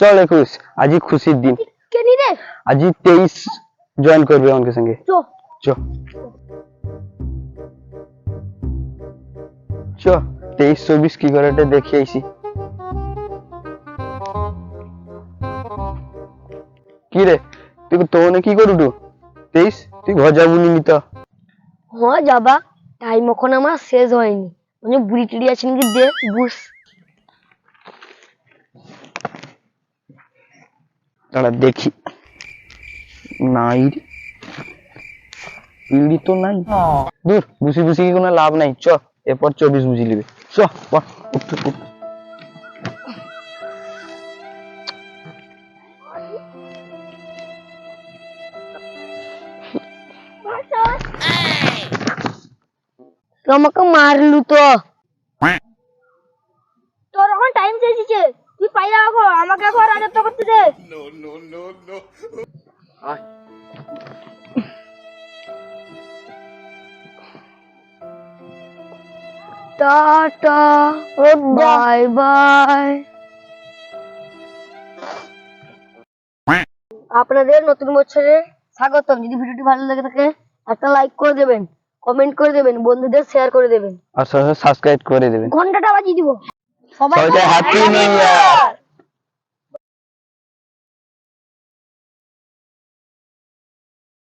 চল একুশ আজই খুশির দিন। কে রে? আজই তেইশ জয়েন করবে আমাকে সঙ্গে। চো। চ। চ তেইশ চব্বিশ কি করে এটা দেখে আইসি কি রে তুই তোনে কি করুটু তেইশ তুই ভজা বুনি নিত হ্যাঁ যাবা। টাইম এখন আমার শেষ হয়নি। মানে বুড়ি টুড়ি আছে নাকি দে বুস। দাঁড়া দেখি। নাই রে। ইড়ি তো নাই। দূর বুঝি বুঝি কি কোনো লাভ নাই। চ এরপর চব্বিশ বুঝি নিবে। চ বাহ, উঠ, উঠ। তুই আমাকে মারলু তো তোর এখন টাইম শেষ হয়েছে তুই পাইয়া রাখো আমাকে এখন রাজত্ব করতে দে। Tata bye bye. আপনাদের নতুন বছরে স্বাগতম। যদি ভিডিওটি ভালো লেগে থাকে একটা লাইক করে দেবেন কমেন্ট করে দেবেন বন্ধুদের শেয়ার করে দেবেন। আর সাবস্ক্রাইব করে দেবেন। ঘন্টাটা বাজিয়ে দিব। সবাই হ্যাপি নিউ ইয়ার